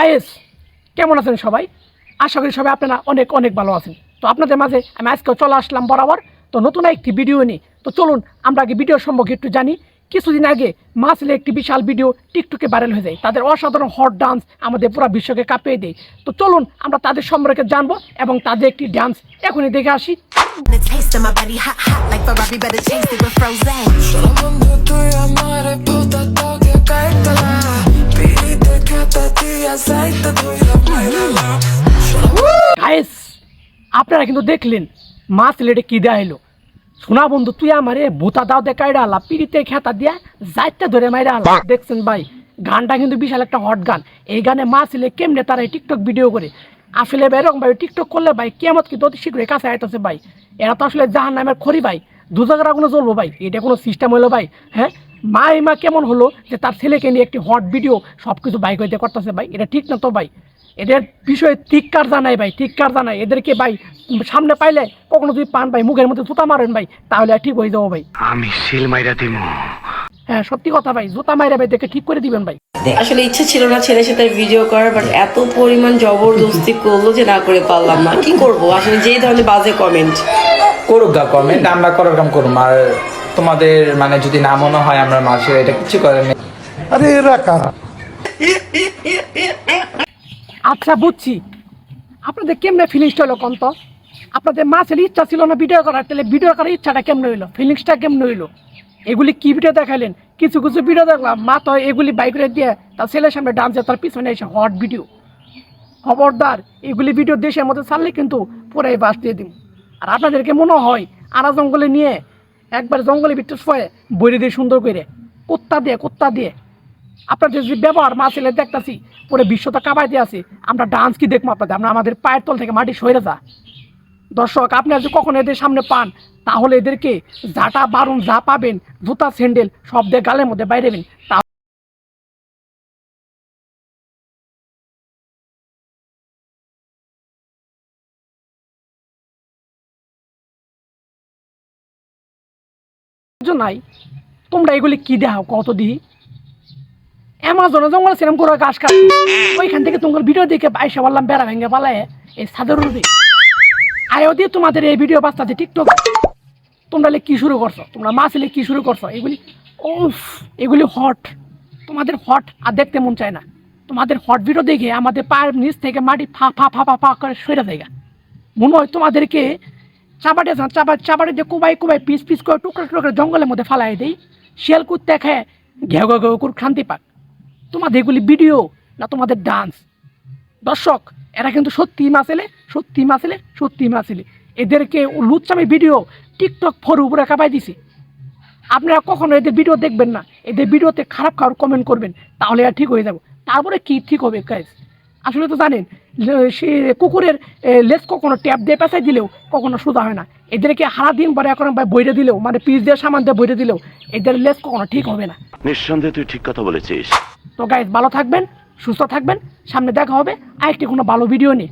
Guys কেমন আছেন সবাই? আশা করি সবাই আপনারা অনেক অনেক ভালো আছেন। তো আপনাদের মাঝে আমি আজকেও চলে আসলাম বরাবর। তো নতুন একটি ভিডিও নিয়ে। তো চলুন আমরা আগে ভিডিও সম্পর্কে একটু জানি। কিছুদিন আগে মাসলে একটি বিশাল ভিডিও টিকটকে ভাইরাল হয়ে যায়। তাদের অসাধারণ হট ডান্স আমাদের পুরো বিশ্বকে কাঁপিয়ে দেয়। তো চলুন আমরা তাদের সম্পর্কে জানব এবং তাদের একটি ডান্স এখনই দেখে আসি। The taste of my body hot, hot like Ferrari, better chase it with Frozen. আপনারা কিন্তু দেখলেন, মা ছেলেটা কি দেয়া এলো শোনা বন্ধু, তুই আমারে ভূতা দাও দে কাইডা আলা, পিড়িতে খেতা দিয়া যাইতে ধরে মাইরা আলা। দেখছেন ভাই, গানটা কিন্তু বিশাল একটা হট গান। এই গানে মা ছেলে কেমনে তারা টিকটক ভিডিও করে? আসলে ভাই, এরকম ভাই টিকটক করলে ভাই কেমত কিন্তু অতি শীঘ্রই কাছে আইতেছে ভাই। এরা তো আসলে জাহান নামের খড়ি ভাই দু জায়গার আগুনে জ্বলবো ভাই। এটা কোনো সিস্টেম হলো ভাই হ্যাঁ? মা এই মা কেমন হলো যে তার ছেলেকে নিয়ে একটি হট ভিডিও সব কিছু বাইক হইতে করতেছে ভাই? এটা ঠিক না তো ভাই? এদের বিষয়ে ধিক্কার জানাই ভাই ধিক্কার জানাই। এদেরকে ভাই সামনে পাইলে কখনো যদি পান ভাই মুখের মধ্যে জুতা মারেন ভাই তাহলে ঠিক হয়ে যাব ভাই। আমি সিল মাইরা দিমু। হ্যাঁ সত্যি কথা ভাই জুতা মাইরা ভাই দেখে ঠিক করে দিবেন ভাই। আসলে ইচ্ছা ছিল না ছেলের সাথে ভিডিও করার বাট এত পরিমাণ জবরদস্তি করল যে না করে পারলাম না। কি করব? আসলে যেই ধরনের বাজে কমেন্ট করুক গা কমেন্ট আমরা করার কাম করুম। আর তোমাদের মানে যদি না মনে হয় আমরা মাসে এটা কিছু করেন আরে এরা কারা আচ্ছা বুঝছি। আপনাদের কেমনে ফিলিংসটা হলো কন্ত? আপনাদের মা ছেলে ইচ্ছা ছিল না ভিডিও করার তাহলে ভিডিও করার ইচ্ছাটা কেমন হইল? ফিলিংসটা কেমন হইল? এগুলি কি ভিডিও দেখাইলেন? কিছু কিছু ভিডিও দেখলাম। মা তো এগুলি বাইক করে দিয়ে তার ছেলের সামনে ডান্সে তার পিছনে এসে হট ভিডিও খবরদার এগুলি ভিডিও দেশের মধ্যে ছাড়লে কিন্তু পুরাই বাস দিয়ে দিন আর আপনাদেরকে মনে হয় আরা জঙ্গলে নিয়ে একবার জঙ্গলে ভিতরে শোয়ে বইরে দিয়ে সুন্দর করে কুত্তা দিয়ে কুত্তা দিয়ে। আপনার যে ব্যবহার মা ছেলে দেখতেছি, পরে বিশ্বটা কাবাইতে আছে। আমরা ডান্স কি দেখব আপনাদের? আমরা আমাদের পায়ের তল থেকে মাটি সরে যা। দর্শক, আপনি যদি কখনো এদের সামনে পান, তাহলে এদেরকে যাটা বারুন যা পাবেন, জুতা, স্যান্ডেল সব দিয়ে গালের মধ্যে বাইরেবেন তা নাই। তোমরা এগুলি কি দেখাও কত দিহি অ্যামাজনে জঙ্গল ছিলাম করে গাছ কাট ওইখান থেকে তোমার ভিডিও দেখে বাইসে বললাম, বেড়া ভেঙে পালায়। এই সাদের রুদে। আয়ও দিয়ে তোমাদের এই ভিডিও বাস্তাতে টিকটক। তোমরা কি শুরু করছ? তোমরা মা ছেলে কি শুরু করছ? এগুলি ওফ এগুলি হট। তোমাদের হট আর দেখতে মন চায় না। তোমাদের হট ভিডিও দেখে আমাদের পায়ের নিচ থেকে মাটি ফা ফা ফা ফা ফা করে সরে যায় মনে হয় তোমাদেরকে চাপাটে চাপা চাপাটে দিয়ে কুবাই কুবাই, পিস পিস করে, টুকরো টুকরো জঙ্গলের মধ্যে ফালাই দেই, শিয়াল কুত্তে খেয়ে, ঘেউ ঘেউ ঘেউ করে শান্তি পাক। তোমাদের এগুলি ভিডিও না তোমাদের ডান্স দর্শক, এরা কিন্তু সত্যি মাসেলে সত্যি মাসেলে সত্যি মাসেলে এদেরকে লুচ্চামি ভিডিও টিকটক ফোর উপরে কাপাই দিছে। আপনারা কখনো এদের ভিডিও দেখবেন না। এদের ভিডিওতে খারাপ খারাপ কমেন্ট করবেন, তাহলে আর ঠিক হয়ে যাব। তারপরে কি ঠিক হবে গাইজ আসলে তো জানেন সে কুকুরের লেস লেজ কখনো ট্যাপ দিয়ে পেঁচাই দিলেও কখনো সুদা হয় না। এদেরকে হারা দিন পরে এখন বইরে দিলেও মানে পিস দিয়ে সামান দিয়ে বইরে দিলেও এদের লেজ কখনো ঠিক হবে না। নিঃসন্দেহে তুই ঠিক কথা বলেছিস। তো গাইজ ভালো থাকবেন সুস্থ থাকবেন সামনে দেখা হবে আরেকটি কোনো ভালো ভিডিও নিয়ে।